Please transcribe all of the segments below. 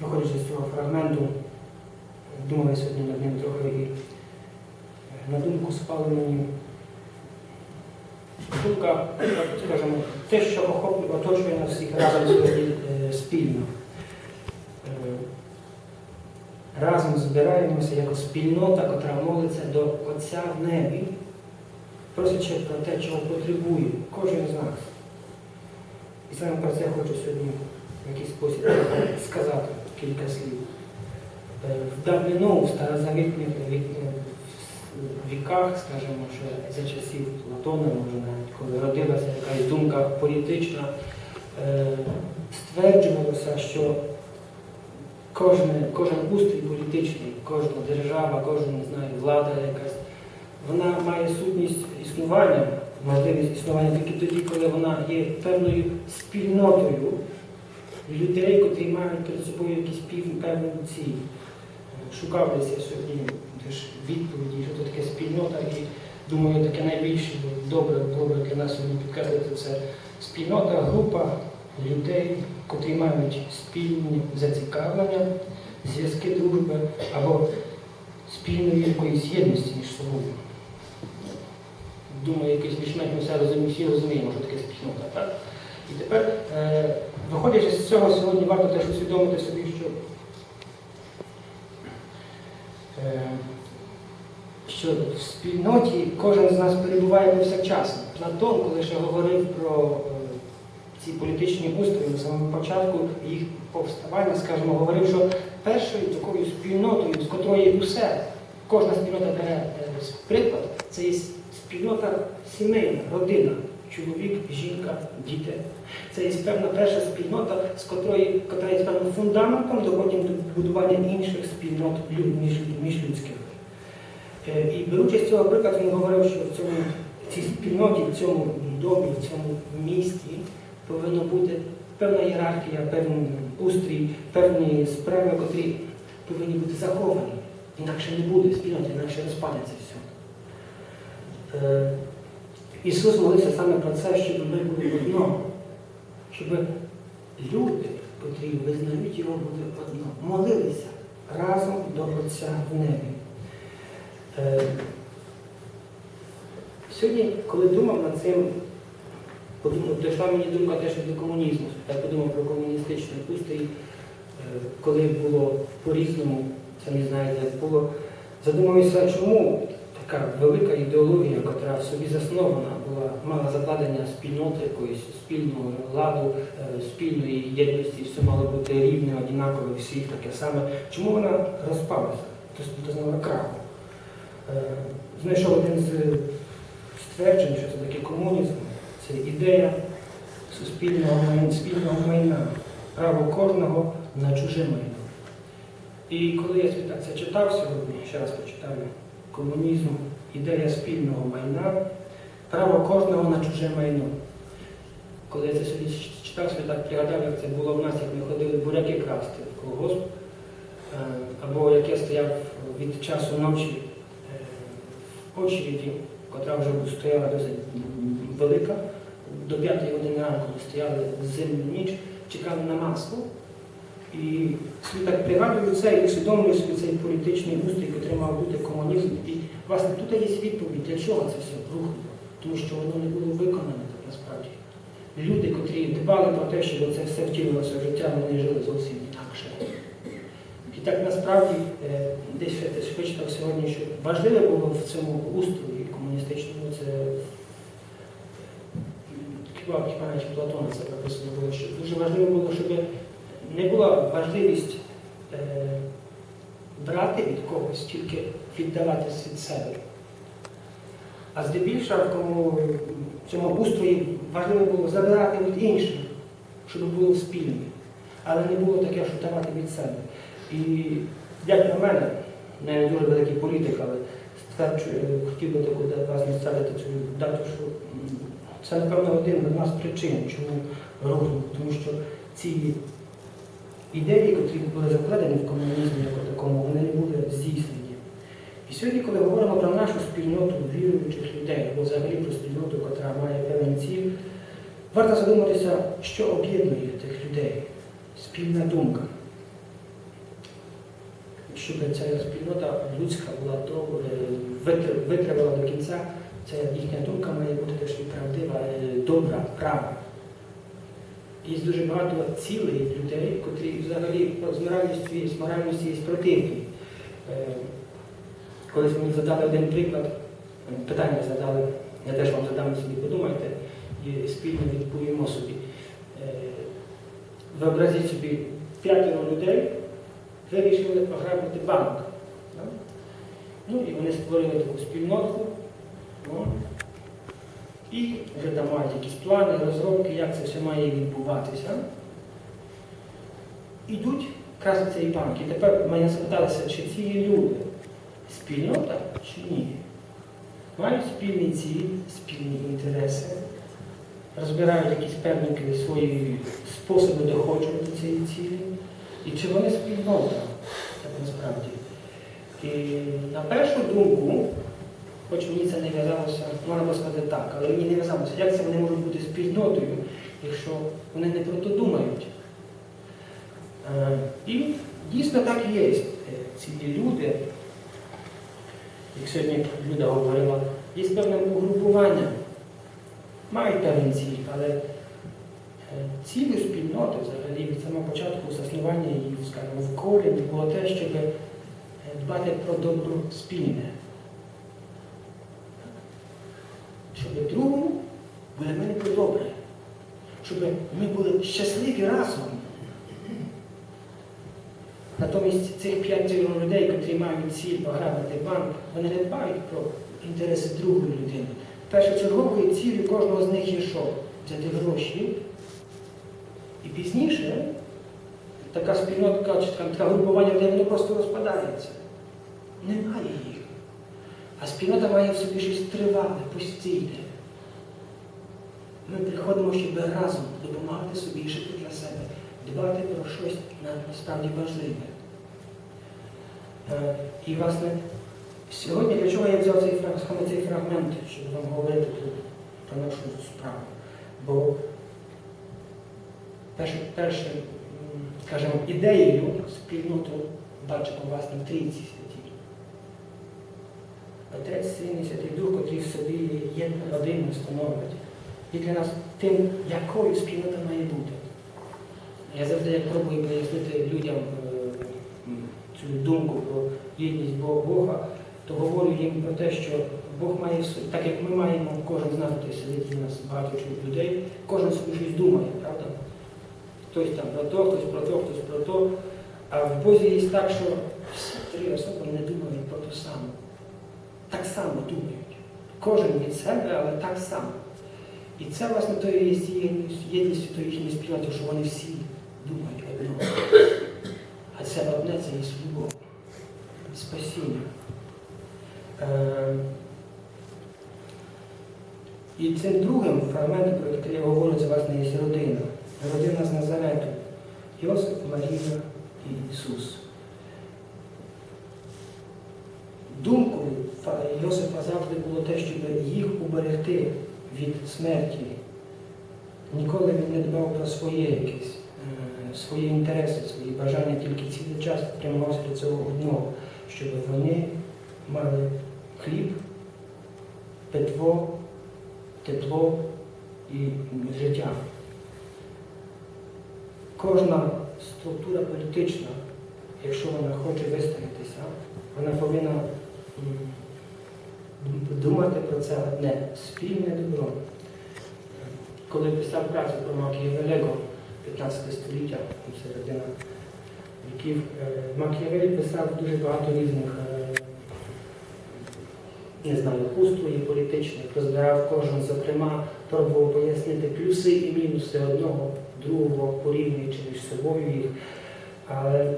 виходячи з цього фрагменту, думали сьогодні над ним трохи і е, на думку спали мені думка, скажімо, те, що охоплює, оточує нас всіх разом сьогодні е, спільно. Е, Разом збираємося як спільнота, котра молиться до Отця в небі, просячи про те, чого потребує кожен з нас. І саме про це хочу сьогодні в якийсь спосіб сказати кілька слів. Е, В давнину, в старозавітних віках, скажімо, ще за часів Платона, може навіть коли родилася якась думка політична, е, стверджувалося, що кожен, кожен устрій політичний, кожна держава, кожна не знаю, влада якась, вона має сутність існування, можливість існування тільки тоді, коли вона є певною спільнотою людей, котрі мають перед собою якісь певну ціль. Шукав десь я сьогодні теж відповіді, що це таке спільнота, і думаю, таке найбільше добре було для нас сьогодні підкреслити це спільнота, група людей, котрі мають спільні зацікавлення, зв'язки дружби або спільної якоїсь єдності між собою. Думаю, якийсь більш-менш ми все розуміємо, що таке спільнота. Так? І тепер, е, виходячи з цього, сьогодні варто теж усвідомити собі, що, е, що в спільноті кожен з нас перебуває повсякчасно. Платон, коли ще говорив про е, ці політичні устрої на самому початку їх повставання, скажімо, говорив, що першою такою спільнотою, з котрої усе, кожна спільнота бере приклад, це є спільнота сімейна, родина, чоловік, жінка, діти. Це є певна перша спільнота, з котрої, котра є певним фундаментом до потім до будування інших спільнот лю- між, міжлюдських. Е, І беручи з цього приклад, він говорив, що в цьому в цій спільноті, в цьому домі, в цьому місті повинна бути певна ієрархія, певний устрій, певні справи, котрі повинні бути заховані. Інакше не буде спільноти, інакше розпадеться все. Ісус молився саме про це, щоб ми були одно, щоб люди, котрі визнають його, були одно, молилися разом до Отця в небі. Е, Сьогодні, коли думав над цим, подумав, дійшла мені думка теж до комунізму. Я подумав про комуністичний устрій, е, коли було по-різному, самі знаєте, було. Задумався, чому така велика ідеологія, яка в собі заснована була, мала закладення спільноти якоїсь спільного ладу, е, спільної єдності, все мало бути рівне, однакове, всіх таке саме. Чому вона розпалася? Тобто зазнала краху. Е, Знайшов один з стверджень, що це таке комунізм, це ідея суспільного спільного майна, право кожного на чуже майно. І коли я це читав сьогодні, ще раз почитаю, комунізм, ідея спільного майна, право кожного на чуже майно. Коли я це сьогодні читав, собі так пригадав, як це було в нас, як ми ходили буряки красти в колгосп, е, або як я стояв від часу ночі е, в очереді, котра вже стояла досить велика, до 5 години ранку ми стояли зимну ніч, чекали на масло. І собі так пригадую це і усвідомлюю собі цей політичний устрій, який мав бути комунізм. І власне тут є відповідь, для чого це все рухнуло. Тому що воно не було виконане насправді. Люди, котрі дбали про те, щоб це все втілилося в життя, вони жили зовсім інакше. І так насправді е, десь я вичитав сьогодні, що важливе було в цьому устрої комуністичному, це хіба навіть Платона це написано було, що дуже важливо було, щоб не була важливість е, брати від когось, тільки віддаватись від себе. А здебільшого кому- в цьому устрої важливо було забирати від інших, щоб було спільне. Але не було таке, що давати від себе. І як на мене, не дуже великий політик, але стверджую, хотів би таку вас наставити цю дату, що це, напевно, один з нас причин, чому рухнув. Тому що ці ідеї, які були закладені в комунізмі як такому, вони були здійснені. І сьогодні, коли говоримо про нашу спільноту віруючих людей, або взагалі про спільноту, яка має певні ціль, варто задуматися, що об'єднує тих людей. Спільна думка. щоб ця спільнота людська була добре, витривала до кінця, ця їхня думка має бути теж правдива, е, добра, права. Є дуже багато цілей людей, котрі взагалі з моральністю, з моральністю є противні. Е, Колись мені задали один приклад, е, питання задали, я теж вам задам собі, подумайте, і спільно відповімо собі. Е, Виобразіть собі п'ятеро людей вирішили ограбити банк. Ну і вони створили таку спільнотку. ну, і вже там мають якісь плани, розробки, як це все має відбуватися. Ідуть красти цей банк. І тепер мене запиталися, чи ці люди спільнота чи ні. Мають спільні цілі, спільні інтереси, розбирають якісь певні свої способи доходження до цієї цілі. І чи вони спільнота, так насправді. І на першу думку, хоч мені це не в'язалося, можна було сказати так, але мені не в'язалося, як це вони можуть бути спільнотою, якщо вони не про то думають. Е, І дійсно так і є. Е, Ці люди, як сьогодні Люда говорила, є певне угрупування, мають певні цілі, але е, цілі спільноти взагалі від самого початку заснування її, скажімо, в корені було те, щоб дбати про добро спільне. Щоб другому мене було добре, щоб ми були щасливі разом. Натомість цих п'ятеро людей, котрі мають ціль пограбити банк, вони не дбають про інтереси другої людини. Першочерговою ціллю кожного з них є що? Взяти гроші. І пізніше така спільнотка чи така, така групування людей воно просто розпадається. Немає їх. А спільнота має в собі щось тривале, постійне. Ми приходимо, щоб разом допомагати собі жити для себе, дбати про щось насправді важливе. Е, І, власне, сьогодні для чого я взяв цей, саме цей фрагмент, щоб вам говорити тут про нашу справу? Бо перше, перше скажімо, ідеєю спільноту бачимо власне в трійці. Отець, Син і Святий Дух, котрі в собі є родину становлять. І для нас тим, якою спільнота має бути. Я завжди як пробую пояснити людям е, цю думку про єдність Бо- Бога, то говорю їм про те, що Бог має, так як ми маємо, кожен з нас сидить у нас багато чу- людей, кожен собі щось думає, правда? Хтось там про то, хтось про то, хтось про то. А в Бозі є так, що всі три особи не думають про те саме. Так само думають. Кожен від себе, але так само. І це, власне, то є єдністю тої їхньої спільноти, що вони всі думають одно. А це одне це є любов, спасіння. Е, І цим другим фрагментом, про який я говорю, це власне є родина. Родина з Назарету. Йосип, Марія і Ісус. Йосипа завжди було те, щоб їх уберегти від смерті. Ніколи він не дбав про своє якесь, е, свої інтереси, свої бажання, тільки цілий час прямувався до цього одного, щоб вони мали хліб, питво, тепло і життя. Кожна структура політична, якщо вона хоче вистоятися, вона повинна думати про це одне спільне добро. Коли писав працю про Макіавелего 15 століття, середина віків, е, Макіавелі писав дуже багато різних, е, не знаю, устрої політичних, розбирав кожен, зокрема, пробував пояснити плюси і мінуси одного, другого, порівнюючи між собою їх. Але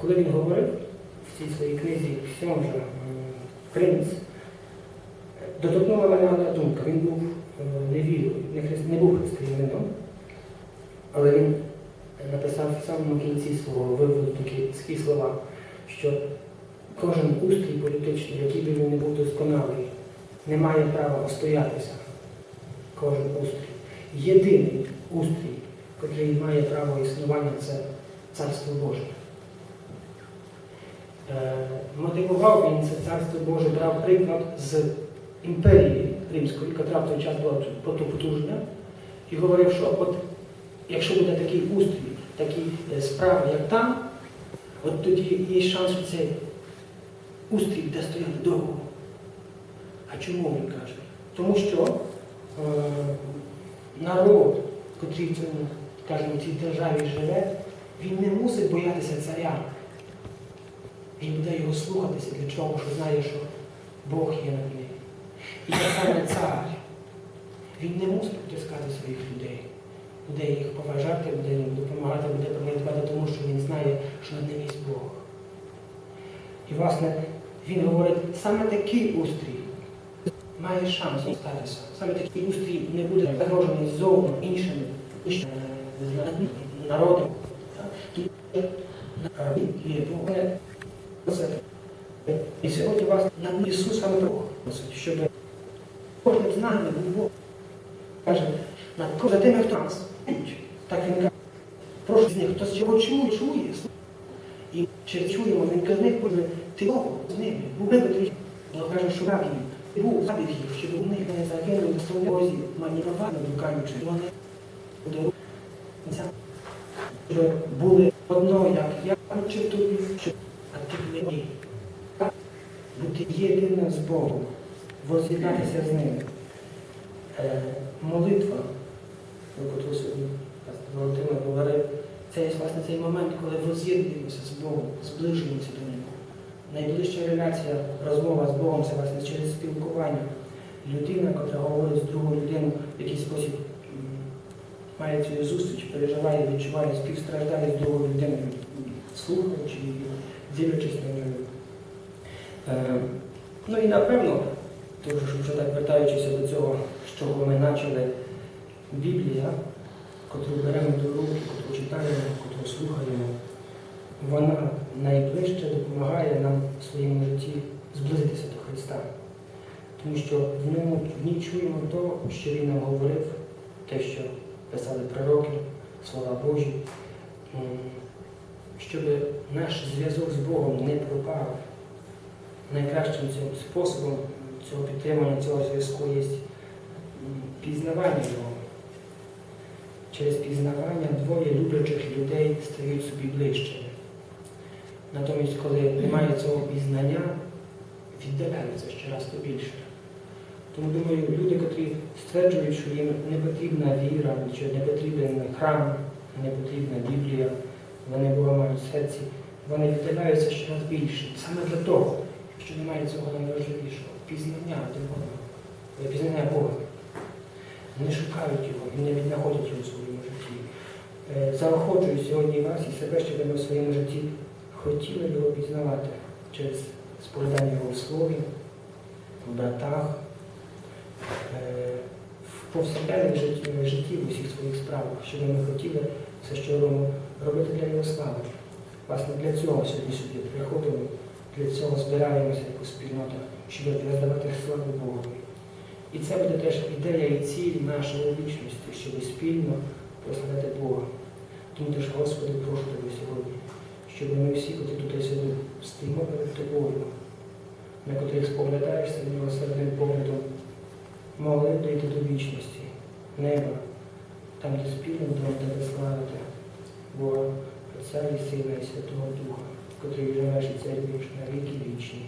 коли він говорив в цій своїй книзі Сьомжа принц, доторкнула мене одна думка. Він був е, не, христ- не був християнином, але він написав в самому кінці свого виводу такі слова, що кожен устрій політичний, який би він не був досконалий, не має права остоятися. Кожен устрій. Єдиний устрій, який має право існування, це Царство Боже. Е, Мотивував він це царство Боже, брав приклад з імперії Римської, яка в той час була потужна, і говорив, що от якщо буде такий устрій, такі е, справи, як там, от тоді є шанс, що цей устрій буде стояти довго. А чому він каже? Тому що е, народ, котрий в цьому, скажімо, в цій державі живе, він не мусить боятися царя. Він буде його слухатися для чого, що знає, що Бог є над ним. І так саме цар. Він не мусить потискати своїх людей. Буде їх поважати, буде їм допомагати, буде про тому що він знає, що над ним є Бог. І, власне, він говорить, саме такий устрій має шанс статися. Саме такий устрій не буде загрожений ззовні іншими е, народами. Е, це. І сьогодні вас на Ісус саме просить, щоб кожним з нами був Бог. Каже, над кожним тими, хто нас. Так він каже, прошу з них, хто з чого чує, чує. І чи чуємо, він каже, буде ти Бог з ними, був вибитий. Бо каже, що раб їм, ти був забив їх, щоб у них не загинули, доставляли маніпувати, блукаючи. Вони подарують. Щоб були одно, як я хочу тобі, щоб а ти мені. Єдиним з Богом, воз'єднатися з ним. Е, молитва, про яку сьогодні Володимир говорив, це є власне цей момент, коли воз'єднуємося з Богом, зближуємося до Нього. Найближча реляція, розмова з Богом це власне через спілкування. Людина, яка говорить з другою людиною, в якийсь спосіб має цю зустріч, переживає, відчуває, співстраждає з другою людиною, слухаючи її, дивлячись на неї. Е, ну і напевно, вже так вертаючися до цього, з чого ми почали, Біблія, котру беремо до руки, котру читаємо, котру слухаємо, вона найближче допомагає нам в своєму житті зблизитися до Христа. Тому що в ньому в ній чуємо то, що Він нам говорив, те, що писали пророки, слова Божі, щоб наш зв'язок з Богом не пропав. Найкращим цим способом цього підтримання цього зв'язку є пізнавання Його. Через пізнавання двоє люблячих людей стають собі ближчими. Натомість, коли немає цього пізнання, віддаляються ще раз то більше. Тому думаю, люди, котрі стверджують, що їм не потрібна віра, чи не потрібен храм, не потрібна Біблія, вони Бога мають в серці, вони віддаляються ще раз більше. Саме для того, що немає цього найважливішого пізнання е, пізнання Бога. Не шукають його не віднаходять його в своєму житті. Е, Заохочую сьогодні вас і себе, щоб ви в своєму житті хотіли його пізнавати через споглядання його в слові, в братах, е, в повсякденному житті в усіх своїх справах, щоб ми хотіли все, що робимо, робити для його слави. Власне, для цього сьогодні сюди приходимо, для цього збираємося як спільнота, щоб роздавати славу Богу. І це буде теж ідея і ціль нашої вічності, щоб спільно прославляти Бога. Тому теж, Господи, прошу тебе сьогодні, щоб ми всі, котрі тут сьогодні стоїмо перед тобою, на котрих споглядаєшся милосердним поглядом, могли дійти до вічності, неба, там, де спільно будемо тебе славити, Бога, Отця і Сина і Святого Духа, котрий живеш і царюєш на віки вічні.